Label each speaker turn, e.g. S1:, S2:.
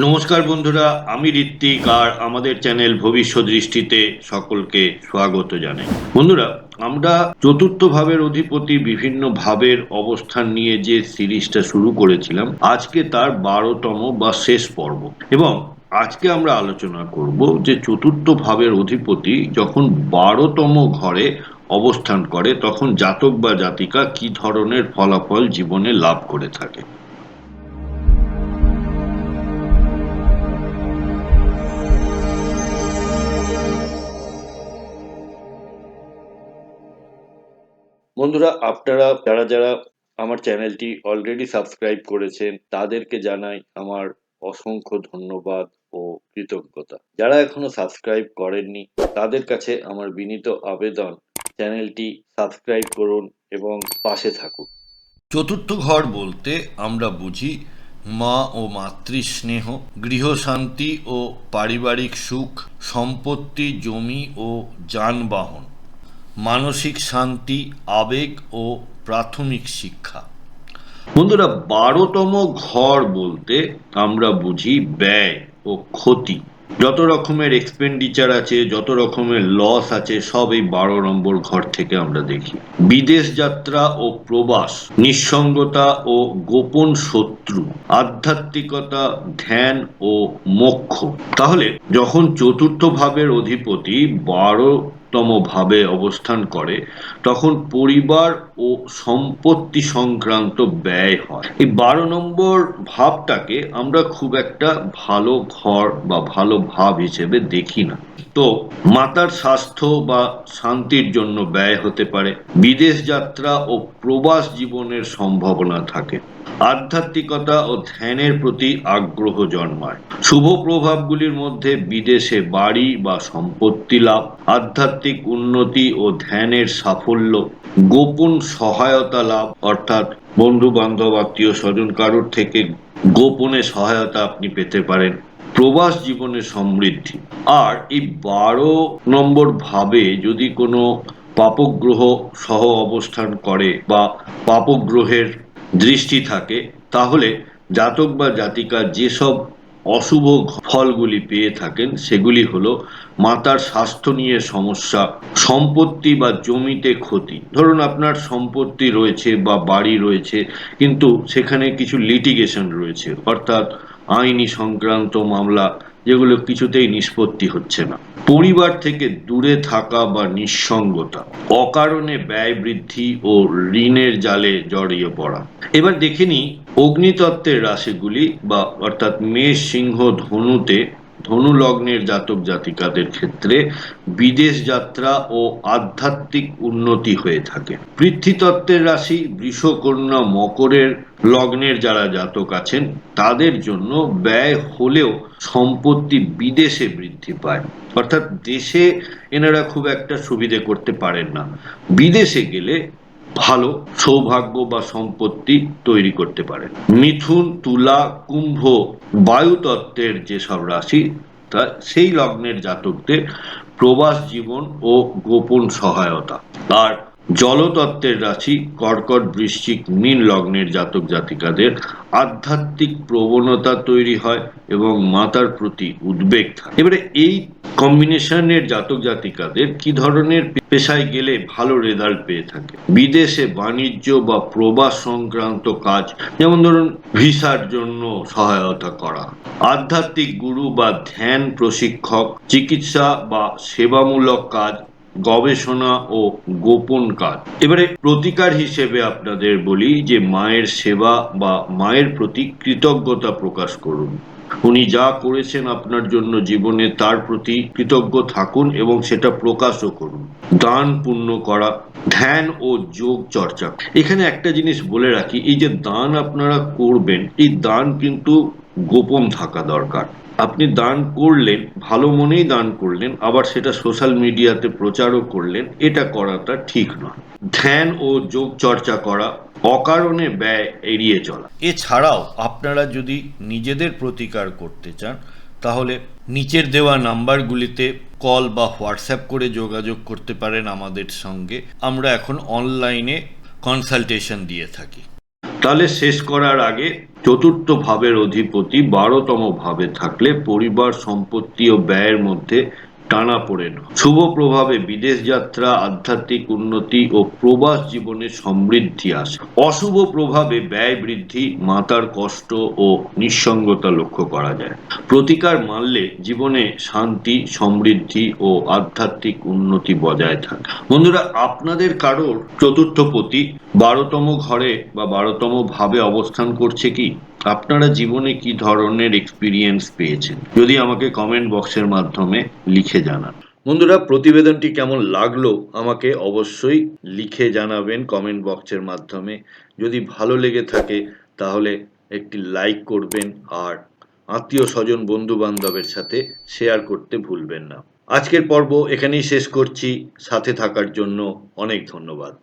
S1: নমস্কার বন্ধুরা, আমি ঋত্বিক আর আমাদের চ্যানেল ভবিষ্যৎ দৃষ্টিতে সকলকে স্বাগত জানাই। বন্ধুরা, আমরা চতুর্থ ভাবের অধিপতি বিভিন্ন ভাবের অবস্থান নিয়ে যে সিরিজটা শুরু করেছিলাম, আজকে তার বারোতম বা শেষ পর্ব। এবং আজকে আমরা আলোচনা করব যে চতুর্থ ভাবের অধিপতি যখন বারোতম ঘরে অবস্থান করে, তখন জাতক বা জাতিকা কি ধরনের ফলাফল জীবনে লাভ করে থাকে। বন্ধুরা, আপনারা, যারা যারা আমার চ্যানেলটি অলরেডি সাবস্ক্রাইব করেছেন, তাদেরকে জানাই আমার অসংখ্য ধন্যবাদ ও কৃতজ্ঞতা। যারা এখনও সাবস্ক্রাইব করেননি, তাদের কাছে আমার বিনীত আবেদন, চ্যানেলটি সাবস্ক্রাইব করুন এবং পাশে থাকুন। চতুর্থ ঘর বলতে আমরা বুঝি মা ও মাতৃস্নেহ, গৃহশান্তি ও পারিবারিক সুখ, সম্পত্তি, জমি ও যানবাহন। মানসিক শান্তি, আবেগ ও প্রাথমিক শিক্ষা। বন্ধুরা, বারোতম ঘর বলতে আমরা বুঝি ব্যয় ও ক্ষতি। যত রকমের এক্সপেন্ডিচার আছে, যত রকমের লস আছে, সব এই বারো নম্বর ঘর থেকে আমরা দেখি। বিদেশ যাত্রা ও প্রবাস, নিঃসঙ্গতা ও গোপন শত্রু, আধ্যাত্মিকতা, ধ্যান ও মোক্ষ। তাহলে যখন চতুর্থ ভাবের অধিপতি বারো তম ভাবে অবস্থান করে তখন পরিবার ও সম্পত্তি সংক্রান্ত ব্যয় হয়। এই বারো নম্বর ভাবটাকে আমরা খুব একটা ভালো ঘর বা ভালো ভাব হিসেবে দেখি না। তো মাতার স্বাস্থ্য বা শান্তির জন্য ব্যয় হতে পারে, বিদেশ যাত্রা ও প্রবাস জীবনের সম্ভাবনা থাকে। আধ্যাত্মিকতা ও ধ্যানের প্রতি আগ্রহ জন্মায়। শুভ প্রভাবগুলির মধ্যে বিদেশে বাড়ি বা সম্পত্তি লাভ, আধ্যাত্মিক উন্নতি ও ধ্যানের সাফল্য, গোপন সহায়তা লাভ, অর্থাৎ বন্ধু বান্ধব আত্মীয় স্বজন কারোর থেকে গোপনে সহায়তা আপনি পেতে পারেন। প্রবাস জীবনে সমৃদ্ধি। আর এই বারো নম্বর ভাবে যদি কোনো পাপগ্রহ সহ অবস্থান করে বা পাপগ্রহের দৃষ্টি থাকে, তাহলে জাতক বা জাতিকা যেসব অশুভ ফলগুলি পেয়ে থাকেন। সেগুলি হলো মাতার স্বাস্থ্য নিয়ে সমস্যা, সম্পত্তি বা জমিতে ক্ষতি। ধরুন আপনার সম্পত্তি রয়েছে বা বাড়ি রয়েছে, কিন্তু সেখানে কিছু লিটিগেশন রয়েছে, অর্থাৎ আইনি সংক্রান্ত মামলা, যেগুলো কিছুতেই নিষ্পত্তি হচ্ছে না। পরিবার থেকে দূরে থাকা বা নিঃসঙ্গতা, অকারণে ব্যয় বৃদ্ধি ও ঋণের জালে জড়িয়ে পড়া। এবার দেখে নিই অগ্নিতত্ত্বের রাশিগুলি বা অর্থাৎ মেষ, সিংহ, ধনুতে ধনু লগ্নের জাতক জাতিকাদের ক্ষেত্রে বিদেশ যাত্রা ও আধ্যাত্মিক উন্নতি হয়ে থাকে। পৃথ্বীতত্ত্বের রাশি, বৃষকন্যা, মকরের লগ্নের যারা জাতক আছেন, তাদের জন্য ব্যয় হলেও সম্পত্তি বিদেশে বৃদ্ধি পায়। অর্থাৎ দেশে এনারা খুব একটা সুবিধে করতে পারেন না। বিদেশে গেলে ভালো সৌভাগ্য বা সম্পত্তি তৈরি করতে পারে। মিথুন, তুলা, কুম্ভ, বায়ুতত্ত্বের যেসব রাশি, তা সেই লগ্নের জাতকদের প্রবাস জীবন ও গোপন সহায়তা। আর জলতত্ত্বের রাশি কর্কট বৃশ্চিক, মীন লগ্নের জাতক জাতিকাদের আধ্যাত্মিক প্রবণতা তৈরি হয় এবং মাতার প্রতি উদ্বেগ থাকে। এবারে এই কম্বিনেশনের জাতক জাতিকাদের কি ধরনের পেশায় গেলে ভালো রেজাল্ট পেয়ে থাকে? বিদেশে বাণিজ্য বা প্রবাস সংক্রান্ত কাজ, যেমন ধরুন ভিসার জন্য সহায়তা করা, আধ্যাত্মিক গুরু বা ধ্যান প্রশিক্ষক, চিকিৎসা বা সেবামূলক কাজ গবেষণা ও গোপন কাজ। এবারে প্রতিকার হিসেবে আপনাদের বলি যে মায়ের সেবা বা মায়ের প্রতি কৃতজ্ঞতা প্রকাশ করুন। উনি যা করেছেন আপনার জন্য জীবনে তার প্রতি কৃতজ্ঞ থাকুন এবং সেটা প্রকাশও করুন। দান পূর্ণ করা, ধ্যান ও যোগ চর্চা। এখানে একটা জিনিস বলে রাখি, এই যে দান আপনারা করবেন, এই দান কিন্তু গোপন থাকা দরকার। আপনি দান করলেন, ভালো মনেই দান করলেন, আবার সেটা সোশ্যাল মিডিয়াতে প্রচারও করলেন, এটা করাটা ঠিক নয়। ধ্যান ও যোগ চর্চা করা, অকারণে ব্যয় এড়িয়ে চলা। এছাড়াও আপনারা যদি নিজেদের প্রতিকার করতে চান, তাহলে নিচের দেওয়া নাম্বারগুলিতে কল বা হোয়াটসঅ্যাপ করে যোগাযোগ করতে পারেন আমাদের সঙ্গে। আমরা এখন অনলাইনে কনসালটেশন দিয়ে থাকি। তাহলে শেষ করার আগে চতুর্থ ভাবের অধিপতি বারোতম ভাবে থাকলে পরিবার সম্পত্তি ও ব্যয়ের মধ্যে টানা পড়েন শুভ প্রভাবে বিদেশ যাত্রা, আধ্যাত্মিক উন্নতি ও প্রবাস জীবনে সমৃদ্ধি আসে। অশুভ প্রভাবে ব্যয় বৃদ্ধি, মাতার কষ্ট ও নিঃসঙ্গতা লক্ষ্য করা যায়। প্রতিকার মানলে জীবনে শান্তি, সমৃদ্ধি ও আধ্যাত্মিক উন্নতি বজায় থাকে। বন্ধুরা, আপনাদের কারোর চতুর্থ পতি বারোতম ঘরে বা বারোতম ভাবে অবস্থান করছে কি? আপনারা জীবনে কি ধরনের এক্সপিরিয়েন্স পেয়েছেন? যদি আমাকে কমেন্ট বক্সের মাধ্যমে লিখে জানান। বন্ধুরা, প্রতিবেদনটি কেমন লাগল আমাকে অবশ্যই লিখে জানাবেন কমেন্ট বক্সের মাধ্যমে। যদি ভালো লেগে থাকে, তাহলে একটি লাইক করবেন আর আত্মীয় স্বজন বন্ধু বান্ধবের সাথে শেয়ার করতে ভুলবেন না। আজকের পর্ব এখানেই শেষ করছি। সাথে থাকার জন্য অনেক ধন্যবাদ।